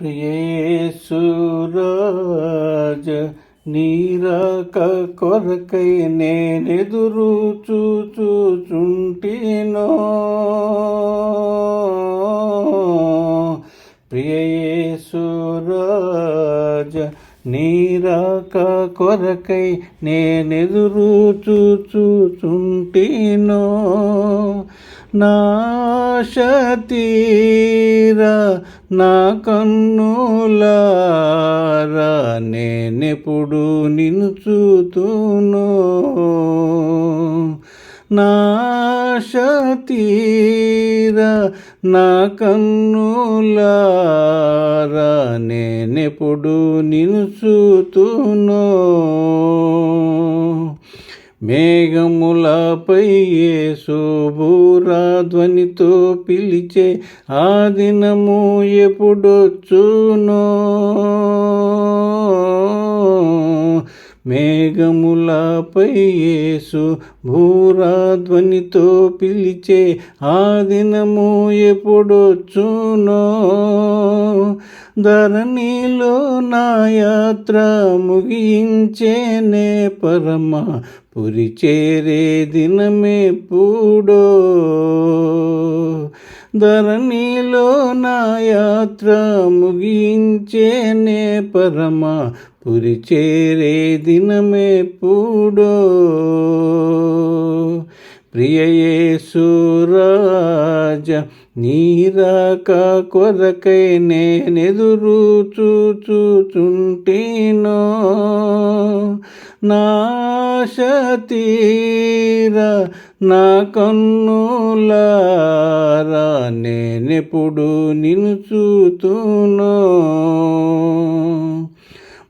ప్రియేసురాజ నీరాక కొరకై నేనెదురు చూచుచుంటినో. ప్రియేసురాజ నీరాక కొరకై నేనెదురు చూచుచుంటినో. నాశతీరా నా కన్నులారా నేనెప్పుడు నిన్ను చూతును నాశతీరా నా కన్నులారా నేనెప్పుడు నిన్ను చూతును మేఘములపై ధ్వనితో పిలిచే ఆ దినము ఎప్పుడొచ్చునో. మేఘములపై యేసు భూరాధ్వనితో పిలిచే ఆ దినము ఎప్పుడొచ్చునో? ధరణిలో నా యాత్ర ముగించేనే పరమ పురి చేరే దినమే పూడో? ధరణిలో నా యాత్ర ముగించేనే పరమ పురి చేరే దినమే పూడో. ప్రియయేసురాజ నీరాక కొరకై నేనెదురు చూచుచుంటినో. నాశతీరా నా కన్నులారా నేనెప్పుడు నిన్ను చూతునో.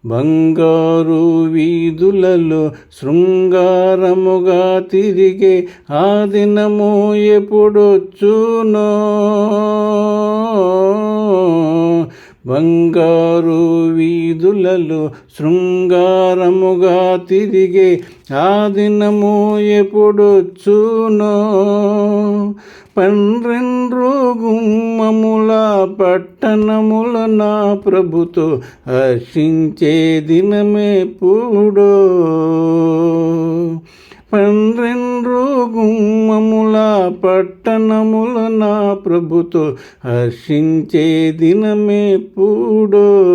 బంగారు వీధులలో శృంగారముగా తిరిగే ఆ దినము ఎప్పుడొచ్చునో? బంగారు వీధులలో శృంగారముగా తిరిగే ఆ దినము ఎప్పుడొచ్చునో? పన్నెండు గుమ్మముల పట్టణముల నా ప్రభుతో హర్షించే దినమే పూడో పన్నెండు ప్రభుతో హర్షించే దినమే పూడో.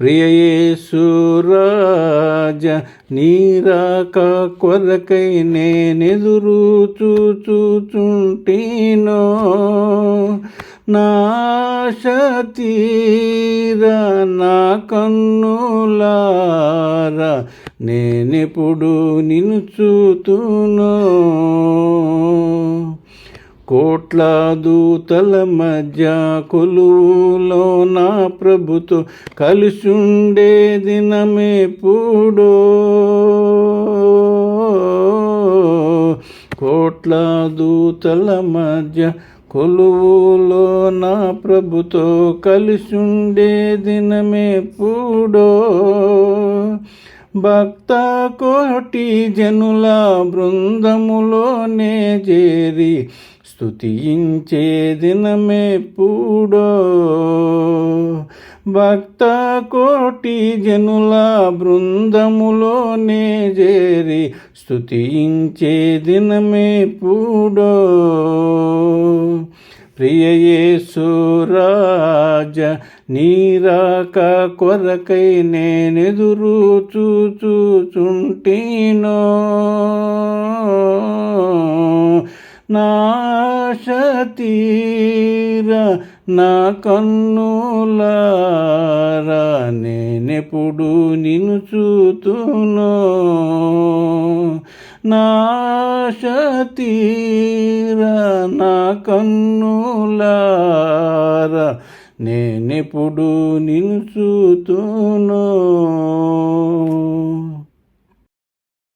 ప్రియయేసురాజ నీరాక కొరకై నేనెదురు చూచుచుంటినో. నాశతీరా నా కన్నులారా నేనెప్పుడు నిన్ను చూతునో. కోట్ల దూతల మధ్య కొలువులో నా ప్రభుతో కలిసుండే దినమే పూడో. కోట్ల దూతల మధ్య కొలువులో నా ప్రభుతో కలిసుండే దినమే పూడో. భక్త కోటి జనుల బృందములోనే చేరి స్థుతించే దినమే పూడో భక్త కోటి జనుల బృందములోనే చేరి స్థుతించే దినమే పూడో ప్రియయేసురాజ నీరాక కొరకై నేనెదురు చూచుచుంటినో. నాశతీర నా కన్నులారా నేనెప్పుడు నిన్ను చూతును. నాశతీర నా కన్నులారా నేనెప్పుడు నిన్ను చూతును.